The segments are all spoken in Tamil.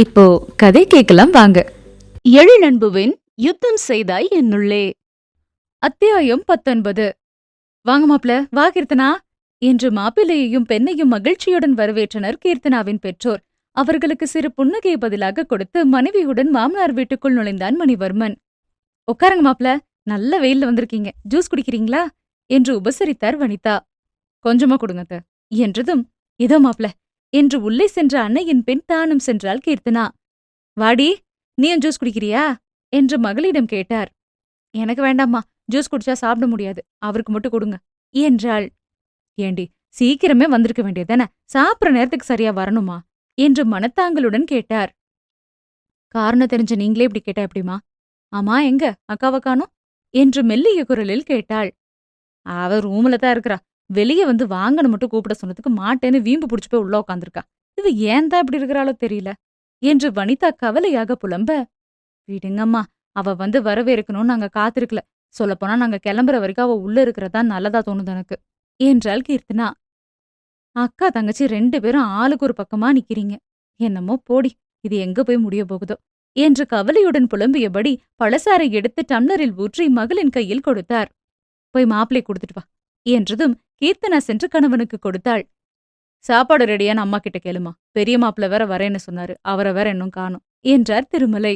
இப்போ கதை கேட்கலாம் வாங்க. எழிலன்புவின் யுத்தம் செய்தாய் என்னுள்ளே. அத்தியாயம் பத்தொன்பது. வாங்க மாப்ள வா கீர்த்தனா. என்று மாப்பிள்ளையையும் பெண்ணையும் மகிழ்ச்சியுடன் வரவேற்றனர் கீர்த்தனாவின் பெற்றோர். அவர்களுக்கு சிறு புன்னகையை பதிலாக கொடுத்து மனைவியுடன் மாமனார் வீட்டுக்குள் நுழைந்தான் மணிவர்மன். உட்காருங்க மாப்ள நல்ல வெயில்ல வந்திருக்கீங்க. ஜூஸ் குடிக்கிறீங்களா? என்று உபசரித்தார் வனிதா. கொஞ்சமா கொடுங்க என்றதும் இதோ மாப்ள என்று உள்ளே சென்ற அன்னையின் பெண் தானும் சென்றாள் கீர்த்தனா. வாடி நீயும் ஜூஸ் குடிக்கிறியா? என்று மகளிடம் கேட்டார். எனக்கு வேண்டாம்மா ஜூஸ் குடிச்சா சாப்பிட முடியாது. அவருக்கு மட்டும் கொடுங்க என்றாள். ஏண்டி சீக்கிரமே வந்திருக்க வேண்டியதானே சாப்பிட்ற நேரத்துக்கு சரியா வரணுமா? என்று மனத்தாங்களுடன் கேட்டார். காரணம் தெரிஞ்ச நீங்களே இப்படி கேட்டா எப்படிமா ஆமா எங்க? அக்காவை காணும் என்று மெல்லிய குரலில் கேட்டாள். அவ ரூம்ல தான் இருக்கிறா. வெளியே வந்து வாங்கன்னு மட்டும் கூப்பிட சொன்னதுக்கு மாட்டேன்னு வீம்பு புடிச்சு போய் உள்ள உட்காந்துருக்கா இது ஏன் தான் இப்படி இருக்கிறாளோ தெரியல. என்று வனிதா கவலையாக புலம்ப விடுங்கம்மா அவ வந்து வரவேற்கணும்னு நாங்க காத்திருக்கல. சொல்லப்போனா நாங்க கிளம்புற வரைக்கும் அவ உள்ள இருக்கிறதா நல்லதா தோணுது எனக்கு. என்றாள் கீர்த்தனா. அக்கா தங்கச்சி ரெண்டு பேரும் ஆளுக்கு ஒரு பக்கமா நிக்கிறீங்க. என்னமோ போடி இது எங்க போய் முடிய போகுதோ? என்று கவலையுடன் புலம்பியபடி பழசாரை எடுத்து டம்ளரில் ஊற்றி மகளின் கையில் கொடுத்தார். போய் மாப்பிளை கொடுத்துட்டு வா என்றதும் கீர்த்தனா சென்று கணவனுக்கு கொடுத்தாள். சாப்பாடு ரெடியான்னு அம்மா கிட்ட கேளுமா. பெரிய மாப்பிள்ள வேற வரேன்னு சொன்னாரு. அவரை வேற இன்னும் காணும் என்றார் திருமலை.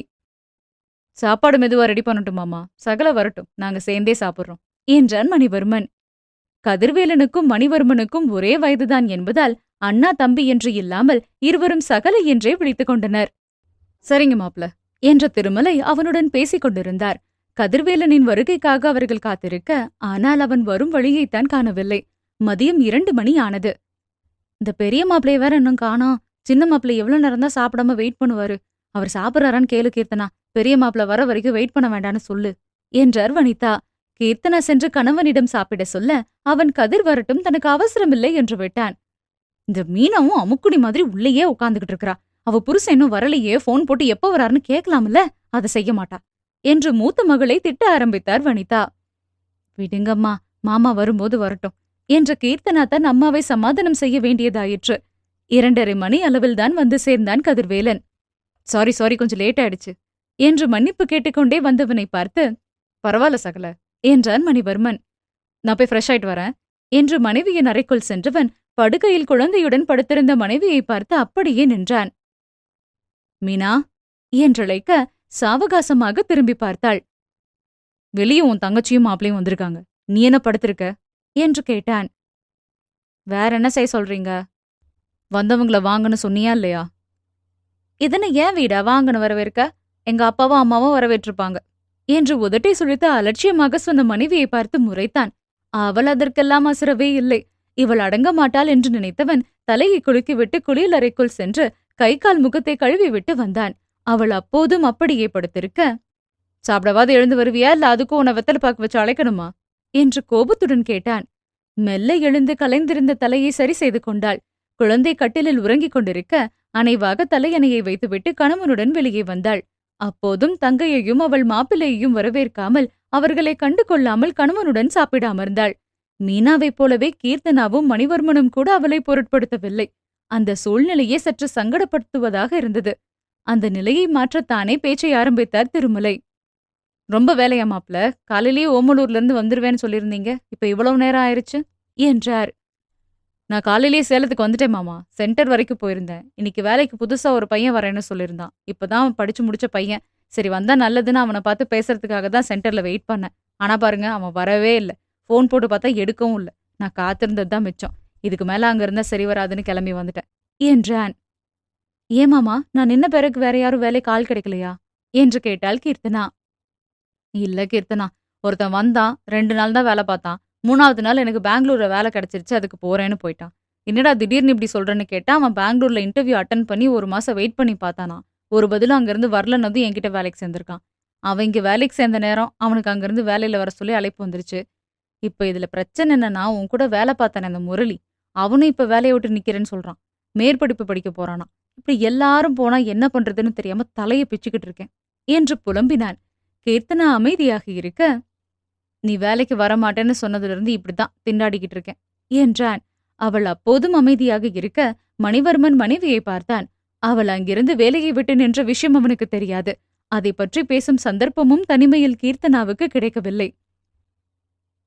சாப்பாடு மெதுவா ரெடி பண்ணட்டுமாமா சகல வரட்டும். நாங்க சேர்ந்தே சாப்பிடுறோம் என்றான் மணிவர்மன். கதிர்வேலனுக்கும் மணிவர்மனுக்கும் ஒரே வயதுதான் என்பதால் அண்ணா தம்பி என்று இல்லாமல் இருவரும் சகல என்றே விழித்துக் கொண்டனர். சரிங்க மாப்ள என்ற திருமலை அவனுடன் பேசிக் கொண்டிருந்தார். கதிர்வேலனின் வருகைக்காக அவர்கள் காத்திருக்க ஆனால் அவன் வரும் வழியைத்தான் காணவில்லை. மதியம் இரண்டு மணி ஆனது. இந்த பெரிய மாப்பிளைய வேற இன்னும் காணோம். சின்ன மாப்பிள்ளை எவ்வளவு நேரம் தான் சாப்பிடாம வெயிட் பண்ணுவாரு. அவர் சாப்பிடறாரான்னு கேளு கீர்த்தனா. பெரிய மாப்பிள்ள வர வரைக்கும் வெயிட் பண்ண வேண்டான்னு சொல்லு என்றார் வனிதா கீர்த்தனா சென்று கணவனிடம் சாப்பிட சொல்ல அவன் கதிர் வரட்டும் தனக்கு அவசரமில்லை என்று விட்டான். இந்த மீனவும் அமுக்குடி மாதிரி உள்ளேயே உட்காந்துகிட்டு இருக்கிறா. அவ புருஷன் இன்னும் வரலையே போன் போட்டு எப்ப வராருன்னு கேட்கலாம்ல? அதை செய்ய மாட்டா என்று மூத்த மகளை திட்ட ஆரம்பித்தார் வனிதா. விடுங்கம்மா மாமா வரும்போது வரட்டும். என்ற கீர்த்தனா தன் அம்மாவை சமாதானம் செய்ய வேண்டியதாயிற்று. இரண்டரை மணி அளவில்தான் வந்து சேர்ந்தான் கதிர்வேலன். சாரி சாரி கொஞ்சம் லேட் ஆயிடுச்சு என்று மன்னிப்பு கேட்டுக்கொண்டே வந்தவனை பார்த்து பரவாயில்ல சகல என்றான் மணிவர்மன். நான் போய் ஃப்ரெஷ் ஆயிட்டு வரேன் என்று மனைவியின் அறைக்குள் சென்றவன் படுக்கையில் குழந்தையுடன் படுத்திருந்த மனைவியை பார்த்து அப்படியே நின்றான். மீனா என்றழைக்க சாவகாசமாக திரும்பி பார்த்தாள். வெளியே உன் தங்கச்சியும் மாப்பிளையும் வந்திருக்காங்க. நீ என்ன படுத்திருக்க? என்று கேட்டான். வேற என்ன செய்ய சொல்றீங்க? வந்தவங்கள வாங்கன்னு சொன்னியா இல்லையா? இதனை ஏன் வீடா வாங்கன்னு வரவேற்க? எங்க அப்பாவும் அம்மாவும் வரவேற்றிருப்பாங்க. என்று உதட்டை சுழித்து அலட்சியமாக சொன்ன மனைவியை பார்த்து முறைத்தான். அவள் அதற்கெல்லாம் அசரவே இல்லை. இவள் அடங்க மாட்டாள் என்று நினைத்தவன் தலையை குலுக்கிவிட்டு குளியலறைக்குள் சென்று கை கால் முகத்தை கழுவி விட்டு வந்தான். அவள் அப்போதும் அப்படியே படுத்திருக்க. சாப்பிடவாது எழுந்து வருவியா? இல்ல அதுக்கும் உன வெத்தலை பாக்கு வச்சு அழைக்கணுமா? என்று கோபத்துடன் கேட்டான். மெல்ல எழுந்து கலைந்திருந்த தலையை சரி செய்து கொண்டாள். குழந்தை கட்டிலில் உறங்கிக் கொண்டிருக்க அனைவாக தலையணையை வைத்துவிட்டு கணவனுடன் வெளியே வந்தாள். அப்போதும் தங்கையையும் அவள் மாப்பிள்ளையையும் வரவேற்காமல் அவர்களை கண்டு கொள்ளாமல் கணவனுடன் சாப்பிட அமர்ந்தாள். மீனாவைப் போலவே கீர்த்தனாவும் மணிவர்மனும் கூட அவளை பொருட்படுத்தவில்லை. அந்த சூழ்நிலையே சற்று சங்கடப்படுத்துவதாக இருந்தது. அந்த நிலையை மாற்றத்தானே பேச்சை ஆரம்பித்தார் திருமலை. ரொம்ப வேலையா மாப்ள காலையிலேயே ஓமலூர்ல இருந்து வந்துருவேன்னு சொல்லியிருந்தீங்க இப்ப இவ்வளவு நேரம் ஆயிருச்சு? என்றார். நான் காலையிலேயே சேலத்துக்கு வந்துட்டேன் மாமா சென்டர் வரைக்கும் போயிருந்தேன். இன்னைக்கு வேலைக்கு புதுசா ஒரு பையன் வரேன்னு சொல்லியிருந்தான். இப்பதான் படிச்சு முடிச்ச பையன். சரி வந்தா நல்லதுன்னு அவனை பார்த்து பேசுறதுக்காக தான் சென்டர்ல வெயிட் பண்ணேன். ஆனா பாருங்க அவன் வரவே இல்லை. ஃபோன் போட்டு பார்த்தா எடுக்கவும் இல்லை. நான் காத்திருந்தது தான் மிச்சம். இதுக்கு மேல அங்க இருந்தா சரி வராதுன்னு கிளம்பி வந்துட்டேன் என்றான். ஏமாமா நான் நின்ன பிறகு வேற யாரும் வேலை கால் கிடைக்கலையா? என்று கேட்டாள் கீர்த்தனா. இல்ல கீர்த்தனா. ஒருத்தன் வந்தான் ரெண்டு நாள் தான் வேலை பார்த்தான். மூணாவது நாள் எனக்கு பெங்களூர்ல வேலை கிடைச்சிருச்சு அதுக்கு போறேன்னு போயிட்டான். என்னடா திடீர்னு இப்படி சொல்றேன்னு கேட்டா அவன் பெங்களூர்ல இன்டர்வியூ அட்டன் பண்ணி ஒரு மாசம் வெயிட் பண்ணி பார்த்தானா. ஒரு பதிலும் அங்கிருந்து வரலன்னதும் என்கிட்ட வேலைக்கு சேர்ந்திருக்கான். அவன் இங்க வேலைக்கு சேர்ந்த நேரம் அவனுக்கு அங்கிருந்து வேலையில வர சொல்லி அழைப்பு வந்துருச்சு. இப்ப இதுல பிரச்சனை என்னன்னா உன் கூட வேலை பார்த்தானே அந்த முரளி. அவனும் இப்ப வேலையை விட்டு நிக்கிறேன்னு சொல்றான். மேற்படிப்பு படிக்க போறானா. இப்படி எல்லாரும் போனா என்ன பண்றதுன்னு தெரியாம தலையை பிச்சுக்கிட்டு இருக்கேன். என்று புலம்பினான். கீர்த்தனா அமைதியாக இருக்க நீ வேலைக்கு வரமாட்டேன்னு சொன்னதிலிருந்து இப்படித்தான் திண்டாடிக்கிட்டு இருக்கேன் என்றான். அவள் அப்போதும் அமைதியாக இருக்க மணிவர்மன் மனைவியை பார்த்தான். அவள் அங்கிருந்து வேலையை விட்டு நின்ற விஷயம் அவனுக்கு தெரியாது. அதை பற்றி பேசும் சந்தர்ப்பமும் தனிமையில் கீர்த்தனாவுக்கு கிடைக்கவில்லை.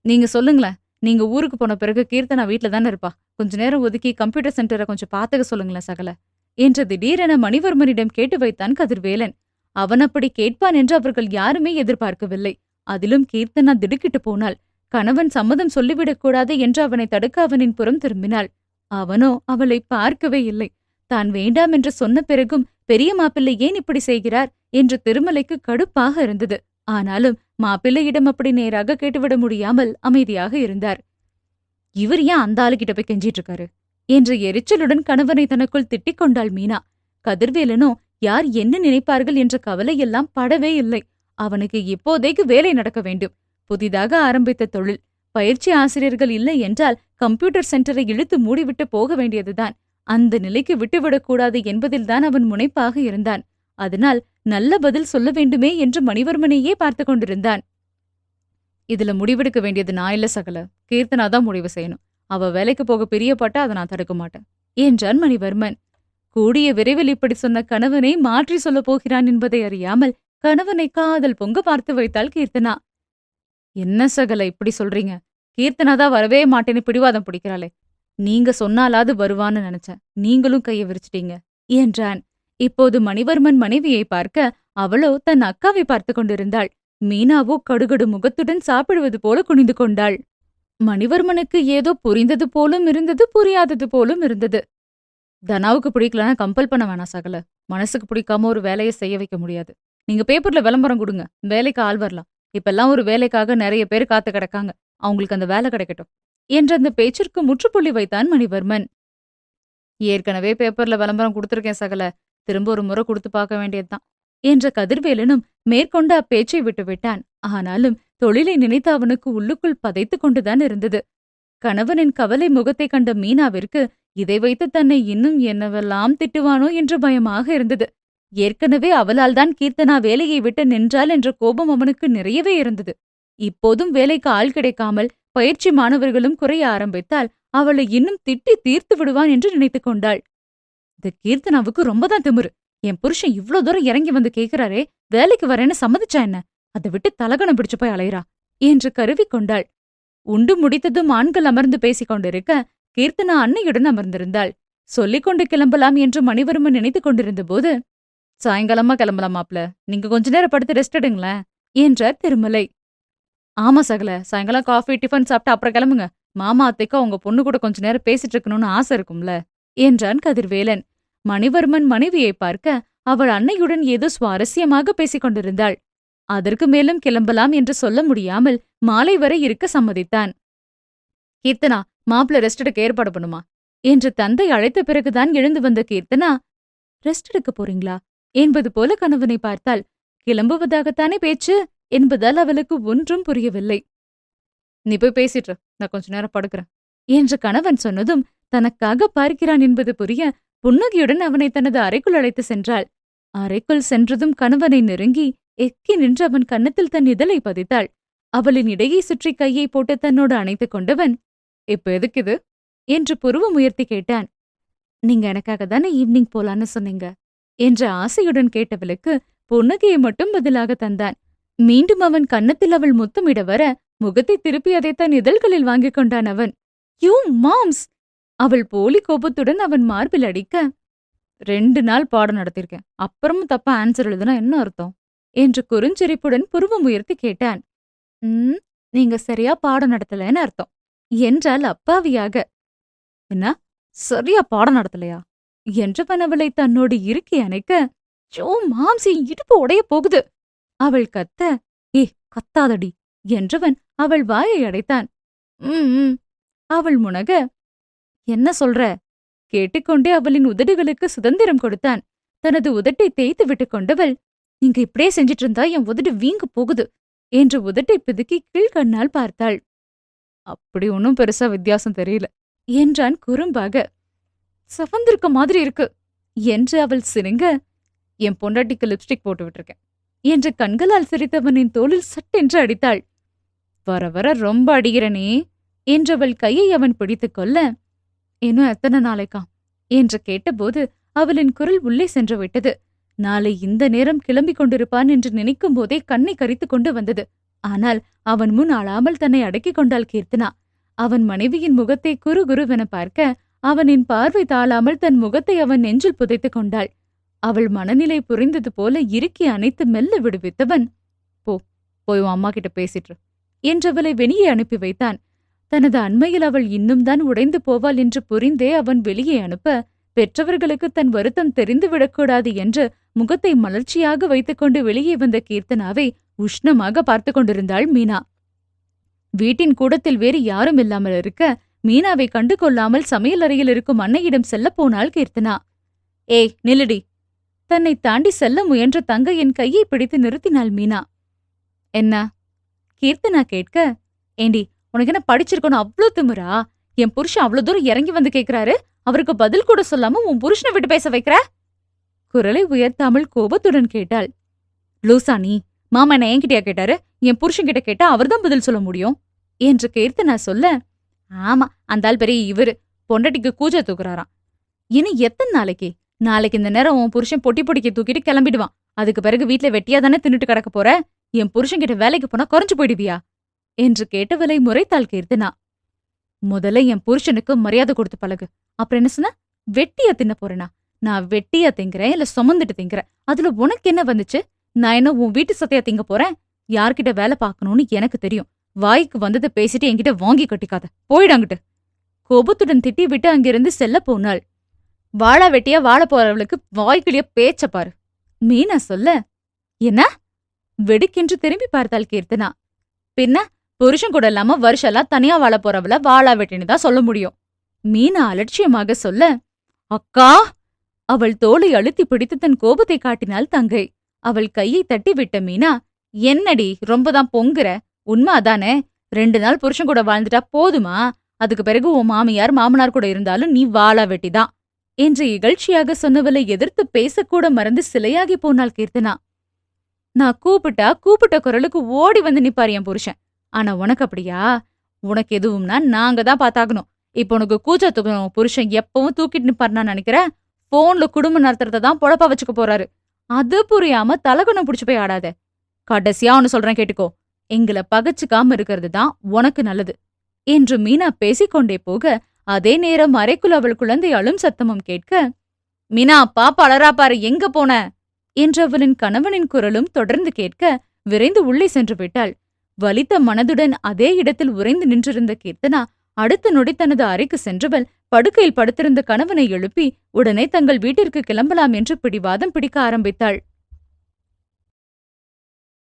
நீங்க சொல்லுங்களேன். நீங்க ஊருக்கு போன பிறகு கீர்த்தனா வீட்டில் தானே இருப்பா. கொஞ்ச நேரம் ஒதுக்கி கம்ப்யூட்டர் சென்டரை கொஞ்சம் பாத்துக்க சொல்லுங்களேன் சகல என்று திடீரென மணிவர்மனிடம் கேட்டு வைத்தான் கதிர்வேலன். அவன் அப்படி கேட்பான் என்று அவர்கள் யாருமே எதிர்பார்க்கவில்லை. அதிலும் கீர்த்தனா திடுக்கிட்டு போனாள். கணவன் சம்மதம் சொல்லிவிடக் கூடாது என்று அவனை தடுக்க அவனின் புறம் திரும்பினாள். அவனோ அவளை பார்க்கவே இல்லை. தான் வேண்டாம் என்று சொன்ன பிறகும் பெரிய மாப்பிள்ளை ஏன் இப்படி செய்கிறார்? என்று திருமலைக்கு கடுப்பாக இருந்தது. ஆனாலும் மாப்பிள்ளையிடம் அப்படி நேராக கேட்டுவிட முடியாமல் அமைதியாக இருந்தார். இவர் ஏன் அந்த ஆளுகிட்ட போய் கெஞ்சிட்டு இருக்காரு? என்று எரிச்சலுடன் கணவனை தனக்குள் திட்டிக் கொண்டாள் மீனா. கதிர்வேலனோ யார் என்ன நினைப்பார்கள் என்ற கவலையெல்லாம் படவே இல்லை. அவனுக்கு இப்போதைக்கு வேலை நடக்க வேண்டும். புதிதாக ஆரம்பித்த தொழில் பயிற்சி ஆசிரியர்கள் இல்லை என்றால் கம்ப்யூட்டர் சென்டரை இழுத்து மூடிவிட்டு போக வேண்டியதுதான். அந்த நிலைக்கு விட்டுவிடக்கூடாது என்பதில்தான் அவன் முனைப்பாக இருந்தான். அதனால் நல்ல பதில் சொல்ல வேண்டுமே என்று மணிவர்மனையே பார்த்து கொண்டிருந்தான். இதுல முடிவெடுக்க வேண்டியது நான் இல்ல சகல. கீர்த்தனா தான் முடிவு செய்யணும். அவ வேலைக்கு போக பிரியப்பட்டா அதை நான் தடுக்க மாட்டேன். என்றான் மணிவர்மன். கூடிய விரைவில் இப்படி சொன்ன கணவனை மாற்றி சொல்லப் போகிறான் என்பதை அறியாமல் கணவனை காதல் பொங்க பார்த்து வைத்தாள் கீர்த்தனா. என்ன சகல இப்படி சொல்றீங்க? கீர்த்தனா தான் வரவே மாட்டேன்னு பிடிவாதம் பிடிக்கிறாளே. நீங்க சொன்னாலாவது வருவான்னு நினைச்சேன். நீங்களும் கைய விரிச்சிட்டீங்க. என்றான். இப்போது மணிவர்மன் மனைவியை பார்க்க அவளோ தன் அக்காவை பார்த்து கொண்டிருந்தாள். மீனாவோ கடுகடு முகத்துடன் சாப்பிடுவது போல குனிந்து கொண்டாள். மணிவர்மனுக்கு ஏதோ புரிந்தது போலும் இருந்தது புரியாதது போலும் இருந்தது. தனாவுக்கு பிடிக்கலன்னா கம்பல் பண்ண வேணாம் சகல. மனசுக்கு பிடிக்காம ஒரு வேலையை செய்ய வைக்க முடியாது. நீங்க பேப்பர்ல விளம்பரம் கொடுங்க. வேலைக்கு ஆள் வரலாம். இப்பெல்லாம் ஒரு வேலைக்காக நிறைய பேர் காத்து கிடக்காங்க. அவங்களுக்கு அந்த வேலை கிடைக்கட்டும். என்ற அந்த பேச்சிற்கு முற்றுப்புள்ளி வைத்தான் மணிவர்மன். ஏற்கனவே பேப்பர்ல விளம்பரம் கொடுத்திருக்கேன் சகல. திரும்ப ஒரு முறை கொடுத்து பார்க்க வேண்டியதுதான். என்ற கதிர்வேலனும் மேற்கொண்டு அப்பேச்சை விட்டுவிட்டான் ஆனாலும் தொழிலை நினைத்து அவனுக்கு உள்ளுக்குள் பதைத்துக் கொண்டுதான் இருந்தது. கணவனின் கவலை முகத்தை கண்ட மீனாவிற்கு இதை வைத்து தன்னை இன்னும் என்னவெல்லாம் திட்டுவானோ என்று பயமாக இருந்தது. ஏற்கனவே அவளால் தான் கீர்த்தனா வேலையை விட்டு நின்றாள் என்ற கோபம் அவனுக்கு நிறையவே இருந்தது. இப்போதும் வேலைக்கு ஆள் கிடைக்காமல் பயிற்சி மாணவர்களும் குறைய ஆரம்பித்தால் அவளை இன்னும் திட்டி தீர்த்து விடுவான் என்று நினைத்துக் கொண்டாள். இந்த கீர்த்தனாவுக்கு ரொம்பதான் திமிரு. என் புருஷன் இவ்ளோ தூரம் இறங்கி வந்து கேக்குறாரே வேலைக்கு வரேன்னு சம்மதிச்சா என்ன? அதை விட்டு தலகணம் பிடிச்சு போய் அலையிறா? என்று கருவி கொண்டாள். உண்டு முடித்ததும் ஆண்கள் அமர்ந்து பேசிக் கொண்டிருக்க கீர்த்தனா அன்னையுடன் அமர்ந்திருந்தாள். சொல்லிக் கொண்டு கிளம்பலாம் என்று மணிவர்மன் நினைத்துக் கொண்டிருந்த போது சாயங்காலமா கிளம்பலாம் மாப்ள. நீங்க கொஞ்ச நேரம் படுத்து ரெஸ்ட் எடுங்களேன் என்றார் திருமலை. ஆமா சகல. சாயங்காலம் காஃபி டிஃபன் சாப்பிட்டு அப்புறம் கிளம்புங்க. மாமா அத்தைக்கு அவங்க பொண்ணு கூட கொஞ்ச நேரம் பேசிட்டு இருக்கணும்னு ஆசை இருக்கும்ல என்றான் கதிர்வேலன். மணிவர்மன் மனைவியை பார்க்க அவள் அன்னையுடன் ஏதோ சுவாரஸ்யமாக பேசிக் கொண்டிருந்தாள். அதற்கு மேலும் கிளம்பலாம் என்று சொல்ல முடியாமல் மாலை வரை இருக்க சம்மதித்தான். கீர்த்தனா மாப்பிள்ள ரெஸ்ட் எடுக்க ஏற்பாடு பண்ணுமா? என்று தந்தை அழைத்த பிறகுதான் எழுந்து வந்த கீர்த்தனா ரெஸ்ட் எடுக்க போறீங்களா? என்பது போல கணவனை பார்த்தால் கிளம்புவதாகத்தானே பேச்சு? என்பதால் அவளுக்கு ஒன்றும் புரியவில்லை. நீ போய் பேசிட்டு நான் கொஞ்ச நேரம் படுக்கிறேன். என்று கணவன் சொன்னதும் தனக்காக பார்க்கிறான் என்பது புரிய புன்னகையுடன் அவனை தனது அறைக்குள் அழைத்து சென்றாள். அறைக்குள் சென்றதும் கணவனை நெருங்கி எக்கி நின்று அவன் கன்னத்தில் தன் இதழை பதித்தாள். அவளின் இடையை சுற்றி கையை போட்டு தன்னோடு அணைத்துக் கொண்டவன் இப்ப எதுக்கு இது? என்று புருவம் உயர்த்தி கேட்டான். நீங்க எனக்காக தானே ஈவினிங் போலான்னு சொன்னீங்க? என்ற ஆசையுடன் கேட்டவளுக்கு புன்னகையை மட்டும் பதிலாக தந்தான். மீண்டும் அவன் கன்னத்தில் அவள் முத்தமிட வர முகத்தை திருப்பி அதை தன் இதழ்களில் வாங்கிக் கொண்டான் அவன். யூ மாம்ஸ்! அவள் போலி கோபத்துடன் அவன் மார்பில் அடிக்க ரெண்டு நாள் பாடம் நடத்திருக்கேன். அப்புறமும் தப்பா ஆன்சர் எழுதுனா என்ன அர்த்தம்? என்று குறுஞ்சிரிப்புடன் புருவம் உயர்த்தி கேட்டான். ம் நீங்க சரியா பாடம் நடத்தலைன்னு அர்த்தம். என்றால் அப்பாவியாக. என்ன? சரியா பாடம் நடத்தலையா? என்றவன் அவளை தன்னோடு இறுக்கி அணைக்க ஜோ மாம்சி இடுப்பு உடைய போகுது. அவள் கத்த ஏ கத்தாதடி என்றவன் அவள் வாயை அடைத்தான். ம். அவள் முனக என்ன சொல்ற? கேட்டுக்கொண்டே அவளின் உதடுகளுக்கு சுதந்திரம் கொடுத்தான். தனது உதட்டை தேய்த்து விட்டு கொண்டவள் நீங்க இப்படியே செஞ்சிட்டு இருந்தா என் உதடு வீங்கு போகுது என்று உதட்டை பிதுக்கி கீழ்கண்ணால் பார்த்தாள். அப்படி ஒன்னும் பெருசா வித்தியாசம் தெரியல. என்றான் குறும்பாக. சவந்திருக்க மாதிரி இருக்கு. என்று அவள் சிரிங்க என் பொண்டாட்டிக்கு லிப்ஸ்டிக் போட்டு விட்டுருக்கேன். என்று கண்களால் சிரித்தவனின் தோளில் சட்டென்று அடித்தாள். வர வர ரொம்ப அடிகிறனே என்றவள் கையை அவன் பிடித்துக் கொள்ள இன்னும் எத்தனை நாளைக்கா? என்று கேட்டபோது அவளின் குரல் உள்ளே சென்று விட்டது நாளை இந்த நேரம் கிளம்பிக் கொண்டிருப்பான் என்று நினைக்கும் போதே கண்ணை கரித்துக் கொண்டு வந்தது. ஆனால் அவன் முன் அழாமல் தன்னை அடக்கிக் கொண்டாள் கீர்த்தனா. அவன் மனைவியின் முகத்தை குறு குருவென பார்க்க அவனின் பார்வை தாழாமல் தன் முகத்தை அவன் நெஞ்சில் புதைத்துக் கொண்டாள். அவள் மனநிலை புரிந்தது போல இறுக்கி அணைத்து மெல்ல விடுவித்தவன் போ போய் உன் அம்மா கிட்ட பேசிட்டு என்றவளை வெளியே அனுப்பி வைத்தான். தனது அண்மையில் அவள் இன்னும் தான் உடைந்து போவாள் என்று புரிந்தே அவன் வெளியே அனுப்ப பெற்றவர்களுக்கு தன் வருத்தம் தெரிந்துவிடக்கூடாது என்று முகத்தை மலர்ச்சியாக வைத்துக்கொண்டு வெளியே வந்த கீர்த்தனாவை உஷ்ணமாக பார்த்து கொண்டிருந்தாள் மீனா. வீட்டின் கூடத்தில் வேறு யாரும் இல்லாமல் இருக்க மீனாவை கண்டு கொள்ளாமல் சமையல் அறையில் இருக்கும் அன்னையிடம் செல்லப் போனாள் கீர்த்தனா. ஏய் நிலடி தன்னை தாண்டி செல்ல முயன்ற தங்கையின் கையை பிடித்து நிறுத்தினாள் மீனா. என்ன? கீர்த்தனா கேட்க ஏண்டி உனக்கு என்ன படிச்சிருக்கணும் அவ்ளோ திமுறா என் புருஷன் அவ்ளோ தூரம் இறங்கி வந்து கேட்கிறாரு அவருக்கு பதில் கூட சொல்லாம உன் புருஷனை விட்டு பேச வைக்கிற? குரலை உயர்த்தாமல் கோபத்துடன் கேட்டாள். லூசா நீ மாமா என்ன என்கிட்டயா கேட்டாரு? என் புருஷன்கிட்ட கேட்டா அவர்தான் பதில் சொல்ல முடியும்? என்று கீர்த்தனா சொல்ல ஆமா அந்த ஆள் பெரிய இவரு. பொண்டட்டிக்கு கூஜ தூக்குறாராம். இனி எத்தனை நாளைக்கு? நாளைக்கு இந்த நேரம் உன் புருஷன் பொட்டி பொடிக்க தூக்கிட்டு கிளம்பிடுவான். அதுக்கு பிறகு வீட்ல வெட்டியா தானே தின்னுட்டு கிடக்க போற? என் புருஷன் கிட்ட வேலைக்கு போனா குறைஞ்சு போயிடுவியா? என்று கேட்டவளை முறைத்தாள் கீர்த்தனா. முதல்ல என் புருஷனுக்கு மரியாதை கொடுத்து பழகு. அப்புறம் என்ன சொன்ன? வெட்டியா தின்ன போறேனா? நான் வெட்டியா திங்கிறேன் இல்ல சுமந்துட்டு திங்கிறேன். அதுல உனக்கு என்ன வந்துச்சு? நான் என்ன உன் வீட்டு சத்தையா திங்க போறேன்? யார்கிட்ட வேலை பார்க்கணும்னு எனக்கு தெரியும். வாய்க்கு வந்ததை பேசிட்டு என்கிட்ட வாங்கி கட்டிக்காத. போயிடாங்கிட்டு கோபத்துடன் திட்டி விட்டு அங்கிருந்து செல்ல போனாள். வாழா வெட்டியா வாழ போறவளுக்கு வாய்க்கிளிய பேச்ச பாரு. மீனா சொல்ல என்ன? வெடுக்கென்று திரும்பி பார்த்தாள் கீர்த்தனா. பின்ன புருஷன் கூட இல்லாம வருஷம்லாம் தனியா வாழ போறவள வாழா வெட்டின்னு தான் சொல்ல முடியும். மீனா அலட்சியமாக சொல்ல அக்கா அவள் தோளை அழுத்தி பிடித்து தன் கோபத்தை காட்டினாள் தங்கை. அவள் கையை தட்டி விட்ட மீனா என்னடி ரொம்பதான் பொங்குற? உண்மை அதானே? ரெண்டு நாள் புருஷன் கூட வாழ்ந்துட்டா போதுமா? அதுக்கு பிறகு உன் மாமியார் மாமனார் கூட இருந்தாலும் நீ வாழா வெட்டிதான். என்று இகழ்ச்சியாக சொன்னவளை எதிர்த்து பேசக்கூட மறந்து சிலையாகி போனாள் கீர்த்தனா. நான் கூப்பிட்டா கூப்பிட்ட குரலுக்கு ஓடி வந்து நிப்பாரு என் புருஷன். ஆனா உனக்கு அப்படியா? உனக்கு எதுவும்னா நாங்க தான் பாத்தாகணும் இப்ப உனக்கு கூச்சத்துக்கணும் புருஷன் எப்பவும் தூக்கிட்டு நிப்பாருனா நினைக்கிற? போன்ல குடும்ப நடத்துறத தான் பொழப்பா வச்சுக்க போறாரு. அது புரியாம தலகுணம் புடிச்சு போய் ஆடாத. கடைசியா ஒன்னு சொல்றேன் கேட்டுக்கோ. எங்களை பகச்சுக்காம இருக்கிறது தான் உனக்கு நல்லது. என்று மீனா பேசிக்கொண்டே போக அதே நேரம் அறைக்குள் அவள் குழந்தை அழும் சத்தமும் கேட்க மீனா பாப்பா அலறா பாரு எங்க போன? என்று அவளின் கணவனின் குரலும் தொடர்ந்து கேட்க விரைந்து உள்ளே சென்று விட்டாள். வலித்த மனதுடன் அதே இடத்தில் உறைந்து நின்றிருந்த கீர்த்தனா அடுத்த நொடி தனது அறைக்கு சென்றவள் படுக்கையில் படுத்திருந்த கணவனை எழுப்பி உடனே தங்கள் வீட்டிற்கு கிளம்பலாம் என்று பிடிவாதம் பிடிக்க ஆரம்பித்தாள்.